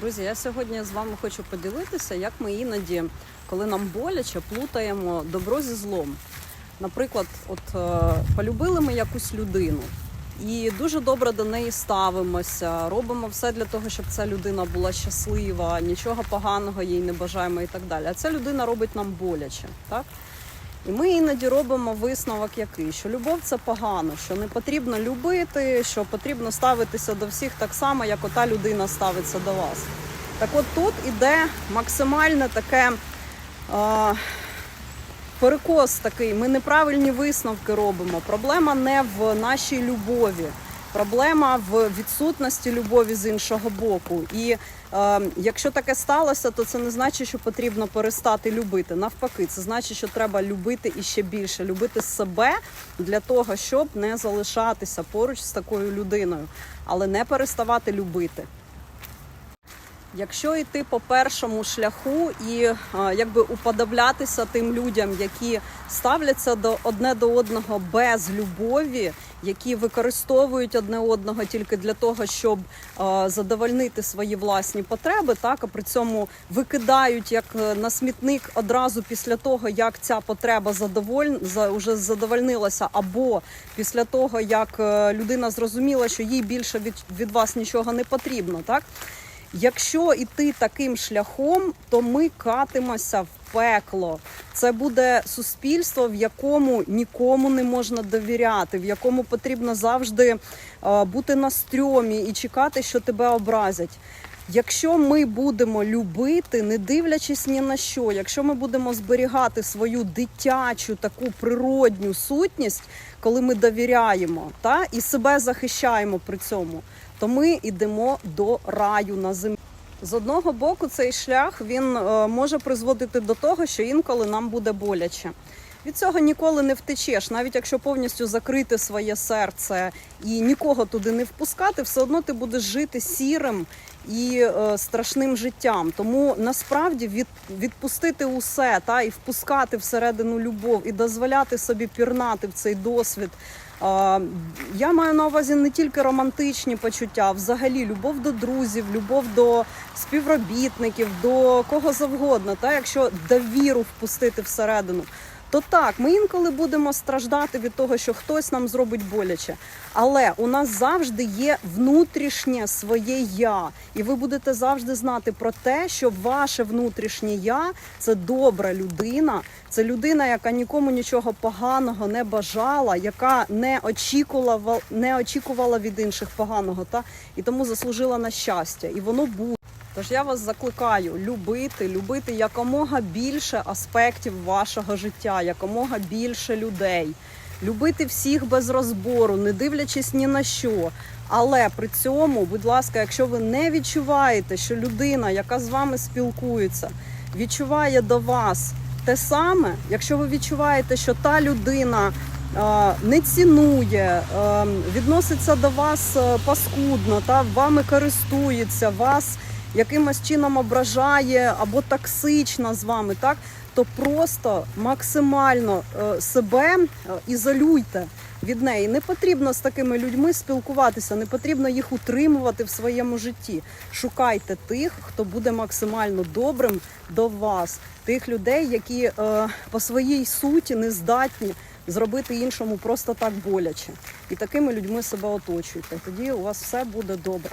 Друзі, я сьогодні з вами хочу поділитися, як ми іноді, коли нам боляче, плутаємо добро зі злом. Наприклад, от е, полюбили ми якусь людину і дуже добре до неї ставимося, робимо все для того, щоб ця людина була щаслива, нічого поганого їй не бажаємо і так далі. А ця людина робить нам боляче. Так? І ми іноді робимо висновок який, що любов це погано, що не потрібно любити, що потрібно ставитися до всіх так само, як ота людина ставиться до вас. Так от тут іде максимальне таке е, перекос такий, ми неправильні висновки робимо. Проблема не в нашій любові. Проблема в відсутності любові з іншого боку. І е, якщо таке сталося, то це не значить, що потрібно перестати любити. Навпаки, це значить, що треба любити і ще більше, любити себе для того, щоб не залишатися поруч з такою людиною, але не переставати любити. Якщо йти по першому шляху і е, якби уподоблятися тим людям, які ставляться до одне до одного без любові, які використовують одне одного тільки для того, щоб е, задовольнити свої власні потреби, так а при цьому викидають як е, на смітник одразу після того, як ця потреба задоволь... за уже задовольнилася, або після того, як людина зрозуміла, що їй більше від, від вас нічого не потрібно, так. Якщо йти таким шляхом, то ми катимося в пекло. Це буде суспільство, в якому нікому не можна довіряти, в якому потрібно завжди е, бути на стрьомі і чекати, що тебе образять. Якщо ми будемо любити, не дивлячись ні на що, якщо ми будемо зберігати свою дитячу таку природню сутність, коли ми довіряємо та і себе захищаємо при цьому, то ми йдемо до раю на землі. З одного боку, цей шлях він е, може призводити до того, що інколи нам буде боляче. Від цього ніколи не втечеш, навіть якщо повністю закрити своє серце і нікого туди не впускати, все одно ти будеш жити сірим і е, страшним життям. Тому насправді від, відпустити усе та і впускати всередину любов і дозволяти собі пірнати в цей досвід. Я маю на увазі не тільки романтичні почуття, взагалі любов до друзів, любов до співробітників, до кого завгодно. Та якщо довіру впустити всередину. То так, ми інколи будемо страждати від того, що хтось нам зробить боляче. Але у нас завжди є внутрішнє своє я, і ви будете завжди знати про те, що ваше внутрішнє я це добра людина, це людина, яка нікому нічого поганого не бажала, яка не очікувала не очікувала від інших поганого, та і тому заслужила на щастя, і воно буде. Тож я вас закликаю любити, любити якомога більше аспектів вашого життя, якомога більше людей, любити всіх без розбору, не дивлячись ні на що. Але при цьому, будь ласка, якщо ви не відчуваєте, що людина, яка з вами спілкується, відчуває до вас те саме, якщо ви відчуваєте, що та людина не цінує, відноситься до вас е, паскудно, та вами користується, вас якимось чином ображає або токсична з вами, так то просто максимально е, себе е, ізолюйте від неї. Не потрібно з такими людьми спілкуватися, не потрібно їх утримувати в своєму житті. Шукайте тих, хто буде максимально добрим до вас, тих людей, які е, по своїй суті не здатні. Зробити іншому просто так боляче, і такими людьми себе оточуйте. Тоді у вас все буде добре.